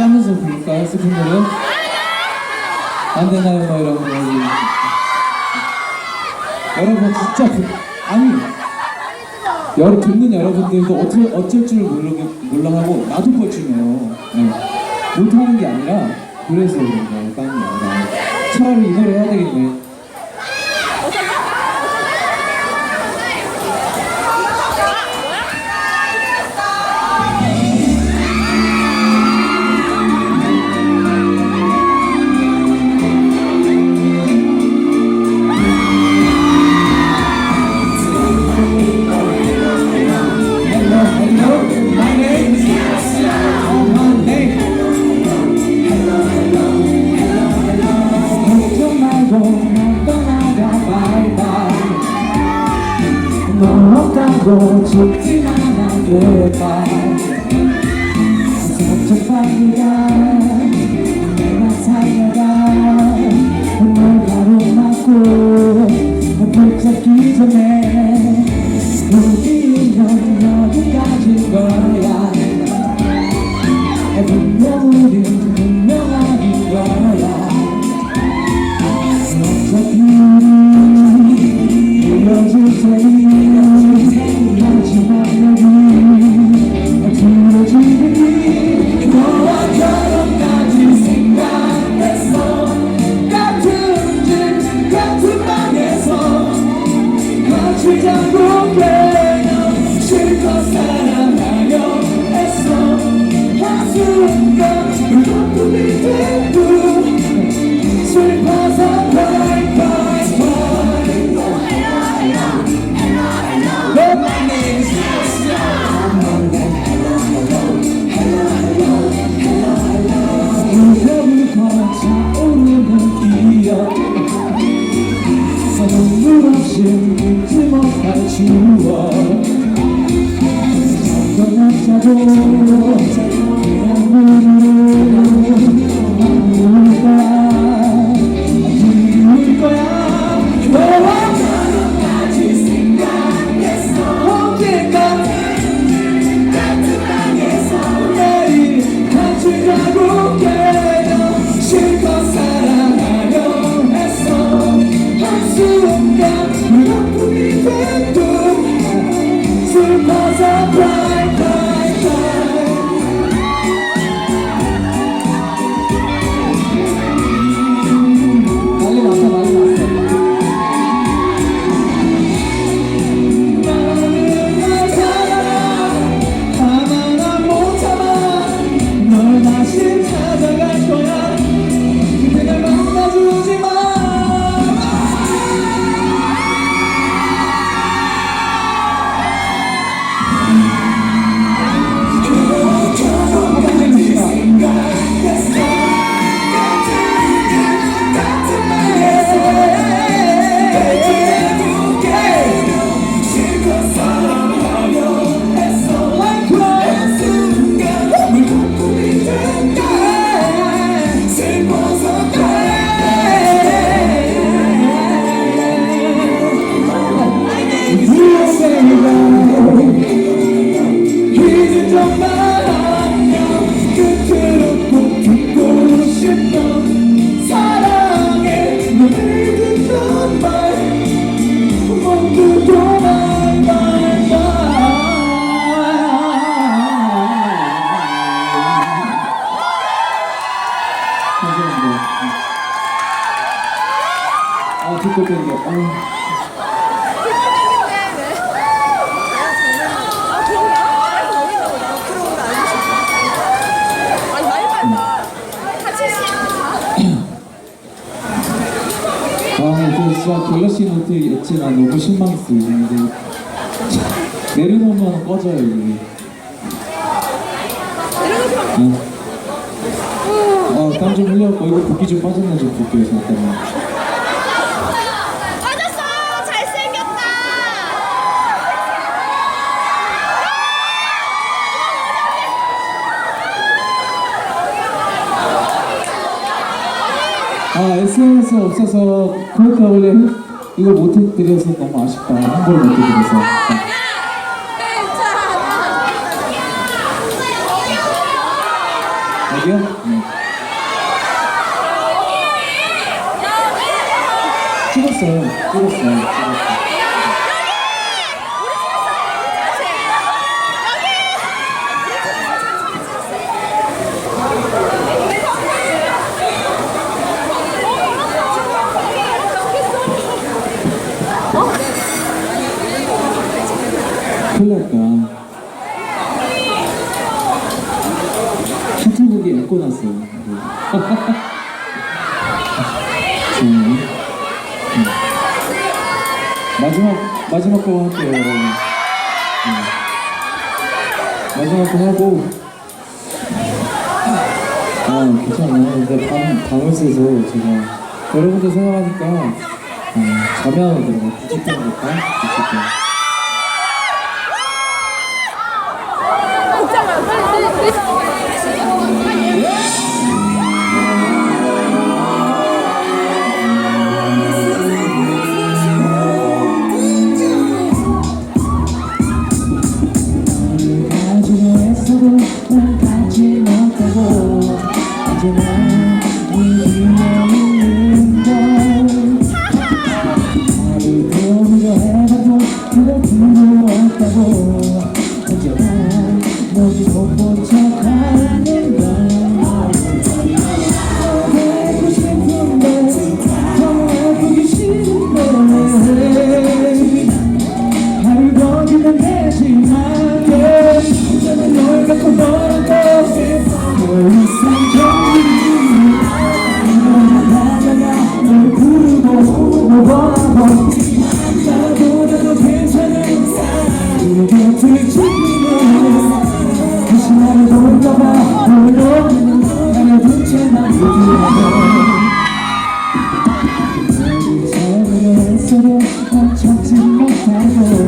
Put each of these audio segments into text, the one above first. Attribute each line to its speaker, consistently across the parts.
Speaker 1: 짜면서 부를까요? 슬픈 노래? 안 되나요, 뭐 이런 거. 여기. 여러분 진짜 그, 아니 여러 듣는 여러분들도 어쩔, 어쩔 줄 모르게 몰라 하고 나도 뻘쭘해요. 네. 못하는 게 아니라 그래서 그런 거예요. 아니라 차라리 이 노래 해야 되겠네. 않게 bye 걱정하기가 내가 살려가 널 가로막고 붙잡기 전에 아, 저 진짜 갤럭시 노트 엣지가 너무 실망했어요. 이제 내려놓으면 꺼져요, 이게. 어. 아, 땀좀 흘렸고, 이거 붓기 좀 빠졌나 좀 볼게요, 잠깐만.
Speaker 2: 빠졌어! 잘생겼다!
Speaker 1: 아, SNS 없어서 그렇게 원래 이걸 못해드려서 너무 아쉽다. 홍보를 못해드려서. 여기요? 네. 찍었어요. 찍었어요. 찍었어요. 큰일 났다. 셔틀북이 앵꼬 났어요. 네. 음. 마지막, 거 할게요, 여러분. 네. 마지막 거 하고. 아, 괜찮아요. 근데 밤, 밤을 새서 제가 여러분들 생각하니까, 어, 잠이 안 오더라고요. 부직병부터. 부직병. 난 갖지 못하고 언제나 네 위에 있는 걸 나를 도우려 해봐도 그럴 필요 없다고 언제나 너지 못본 척하는 걸 알고 싶은데 더 아프기 싫은데 하루 거기는 되지만 못하고 언제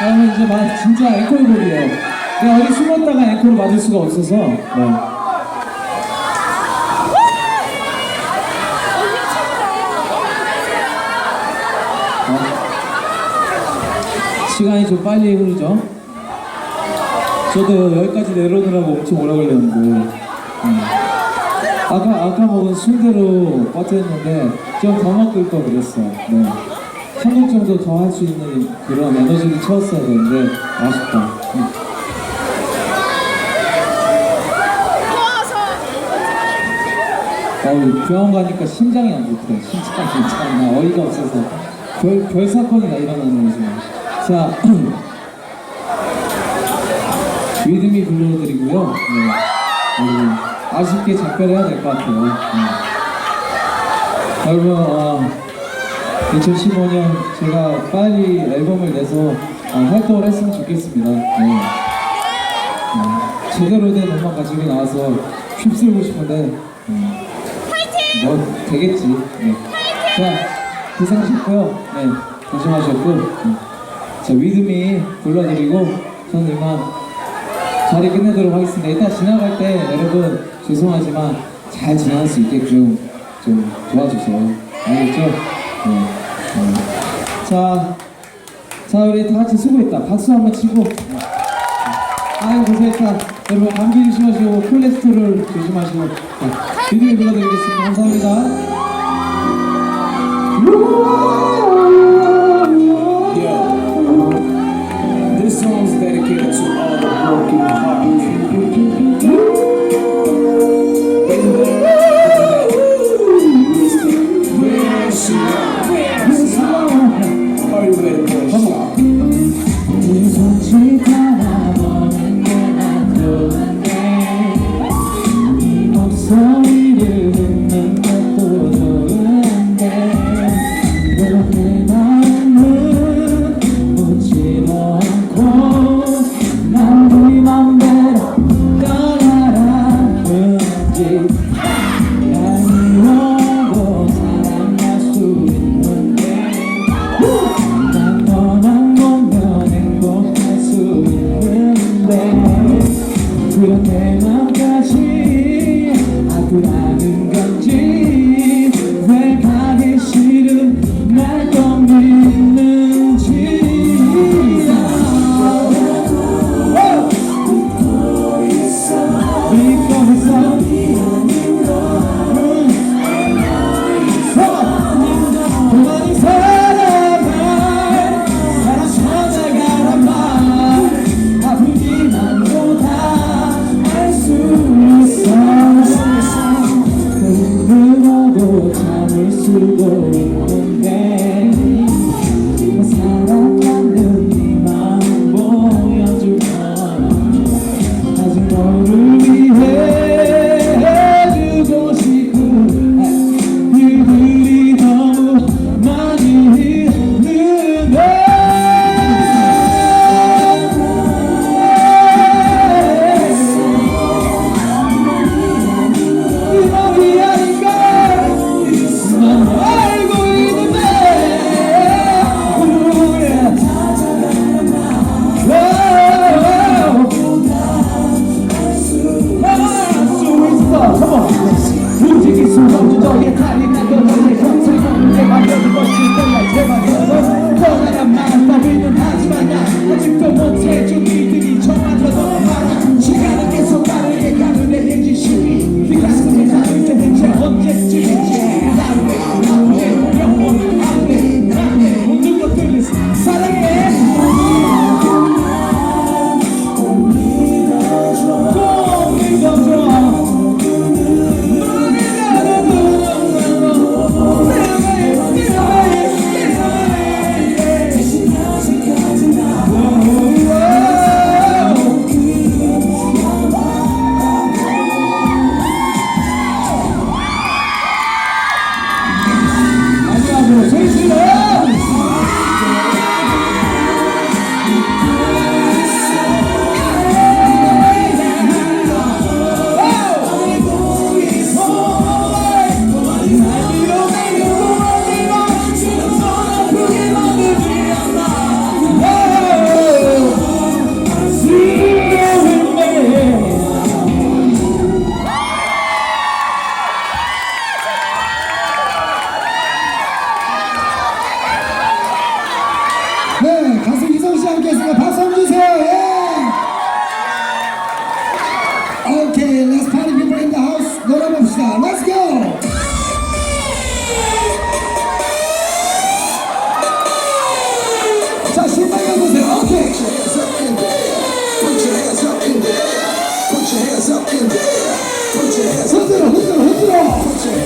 Speaker 1: 다음은 이제 막 진짜 앵콜곡이에요. 내가 어디 숨었다가 앵콜을 맞을 수가 없어서. 네. 어? 시간이 좀 빨리 흐르죠? 저도 여기까지 내려오느라고 엄청 오래 걸렸는데 음. 아까 아까 먹은 순대로 빠뜨렸는데
Speaker 3: 좀 더 먹을 걸 그랬어요. 네. 한곡 정도 더 할 수 있는 그런 에너지를 채웠어야 되는데 아쉽다. 음. 어우 병원 가니까 심장이 안 좋대. 심장이 참 어이가 없어서 별, 별 사건이 나 일어나는 거지. 자 리듬이 불러드리고요. 네. 여러분 아쉽게 작별해야 될 것 같아요. 네. 여러분 어, 2015년 제가 빨리 앨범을 내서 어, 활동을 했으면 좋겠습니다. 네. 어, 제대로 된 음악 가지고 나와서 휩쓸고 싶은데 음, 뭐 되겠지. 네. 자 고생하셨고요. 네 고생하셨고 음. 자 위드미 불러드리고 저는 이만 자리 끝내도록 하겠습니다. 일단 지나갈 때 여러분 죄송하지만 잘 지나갈 수 있게끔 좀 도와주세요. 알겠죠? 자, 자 우리 다 같이 수고했다. 박수 한번 치고. 네. 아유 고생했다. 여러분 감기 조심하시고 콜레스테롤 조심하시고. 자, 비디오 불러드리겠습니다. 감사합니다.
Speaker 1: This song's dedicated to all the broken hearts.